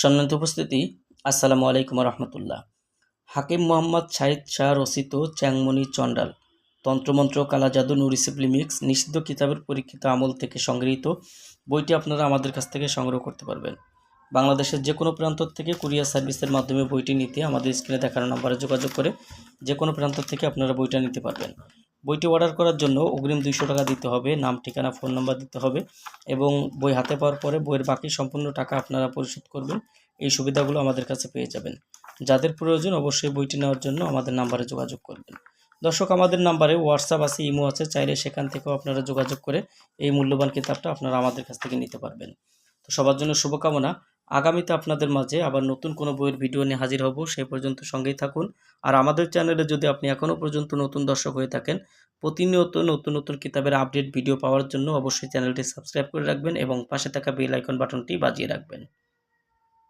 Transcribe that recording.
সম্মানিত উপস্থিতি, আসসালামু আলাইকুম রহমতুল্লাহ হাকিম মোহাম্মদ শাহিদ শাহ রচিত চ্যাংমণি চণ্ডাল, তন্ত্রমন্ত্র কালাজাদু নুরিসিবলি মিক্স নিষিদ্ধ কিতাবের পরীক্ষিত আমল থেকে সংগৃহীত। বইটি আপনারা আমাদের কাছ থেকে সংগ্রহ করতে পারবেন। বাংলাদেশের যে কোনো প্রান্ত থেকে কুরিয়ার সার্ভিসের মাধ্যমে বইটি নিতে আমাদের স্ক্রিনে দেখানো নম্বরে যোগাযোগ করে যে কোনো প্রান্ত থেকে আপনারা বইটা নিতে পারবেন। বইটি অর্ডার করার জন্য অগ্রিম দুইশো টাকা দিতে হবে, নাম, ঠিকানা ফোন নাম্বার দিতে হবে এবং বই হাতে পাওয়ার পরে বইয়ের বাকি সম্পূর্ণ টাকা আপনারা পরিশোধ করবেন। এই সুবিধাগুলো আমাদের কাছে পেয়ে যাবেন। যাদের প্রয়োজন অবশ্যই বইটি নেওয়ার জন্য আমাদের নাম্বারে যোগাযোগ করবেন। দর্শক, আমাদের নাম্বারে হোয়াটসঅ্যাপ আছে, ইমো আছে, চাইলে সেখান থেকেও আপনারা যোগাযোগ করে এই মূল্যবান কিতাবটা আপনারা আমাদের কাছ থেকে নিতে পারবেন। তো সবার জন্য শুভকামনা। আগামীতে আপনাদের মাঝে আবার নতুন কোনো বইয়ের ভিডিও নিয়ে হাজির হব সেই পর্যন্ত সঙ্গেই থাকুন। আর আমাদের চ্যানেলে যদি আপনি এখনও পর্যন্ত নতুন দর্শক হয়ে থাকেন, প্রতিনিয়ত নতুন নতুন কিতাবের আপডেট, ভিডিও পাওয়ার জন্য অবশ্যই চ্যানেলটি সাবস্ক্রাইব করে রাখবেন এবং পাশে থাকা বেল আইকন বাটনটি বাজিয়ে রাখবেন।